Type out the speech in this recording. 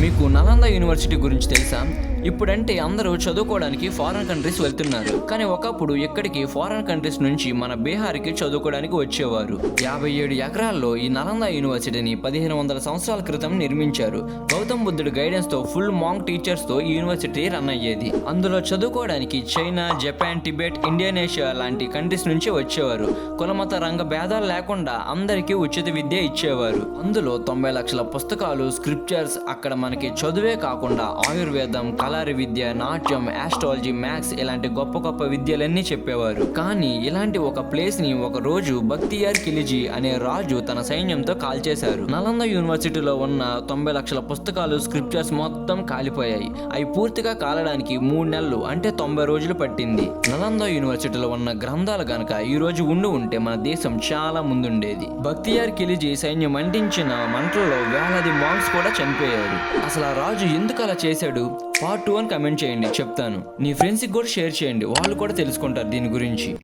మీకు నలంద యూనివర్సిటీ గురించి తెలుసా? ఇప్పుడంటే అందరూ చదువుకోవడానికి ఫారెన్ కంట్రీస్ వెళ్తున్నారు. కానీ ఒకప్పుడు ఇక్కడికి ఫారెన్ కంట్రీస్ నుంచి మన బీహార్కి చదువుకోవడానికి వచ్చేవారు. యాభై ఏడు ఎకరాల్లో ఈ నలంద యూనివర్సిటీని పదిహేను వందల సంవత్సరాల క్రితం నిర్మించారు. గౌతమ్ బుద్ధుడు గైడెన్స్తో ఫుల్ మాంగ్ టీచర్స్తో ఈ యూనివర్సిటీ రన్ అయ్యేది. అందులో చదువుకోవడానికి చైనా జపాన్ టిబెట్ ఇండోనేషియా లాంటి కంట్రీస్ నుంచి వచ్చేవారు. కులమత రంగ భేదాలు లేకుండా అందరికీ ఉచిత విద్య ఇచ్చేవారు. అందులో తొంభై లక్షల పుస్తకాలు స్క్రిప్చర్స్ అక్కడ మనకి చదువే కాకుండా ఆయుర్వేదం కలారి విద్య నాట్యం ఆస్ట్రాలజీ మ్యాథ్స్ ఇలాంటి గొప్ప గొప్ప విద్యలన్నీ చెప్పేవారు. కానీ ఇలాంటి ఒక ప్లేస్ని ఒక రోజు బక్తియార్ కిలిజీ అనే రాజు తన సైన్యంతో కాల్చేశారు. నలంద యూనివర్సిటీలో ఉన్న తొంభై లక్షల పుస్తకాలు స్క్రిప్చర్స్ మొత్తం కాలిపోయాయి. అవి పూర్తిగా కాలడానికి మూడు నెలలు అంటే తొంభై రోజులు పట్టింది. నలంద యూనివర్సిటీలో ఉన్న గ్రంథాలు గనక ఈ రోజు ఉండి ఉంటే మన దేశం చాలా ముందుండేది. బక్తియార్ కిలిజీ సైన్యం అంటించిన మంటల్లో వేలాది మాంగ్స్ కూడా చనిపోయారు అసలు ఆ రాజు ఎందుకు అలా చేశాడు? పార్ట్ టూ అని కమెంట్ చేయండి చెప్తాను. నీ ఫ్రెండ్స్కి కూడా షేర్ చేయండి. వాళ్ళు కూడా తెలుసుకుంటారు దీని గురించి.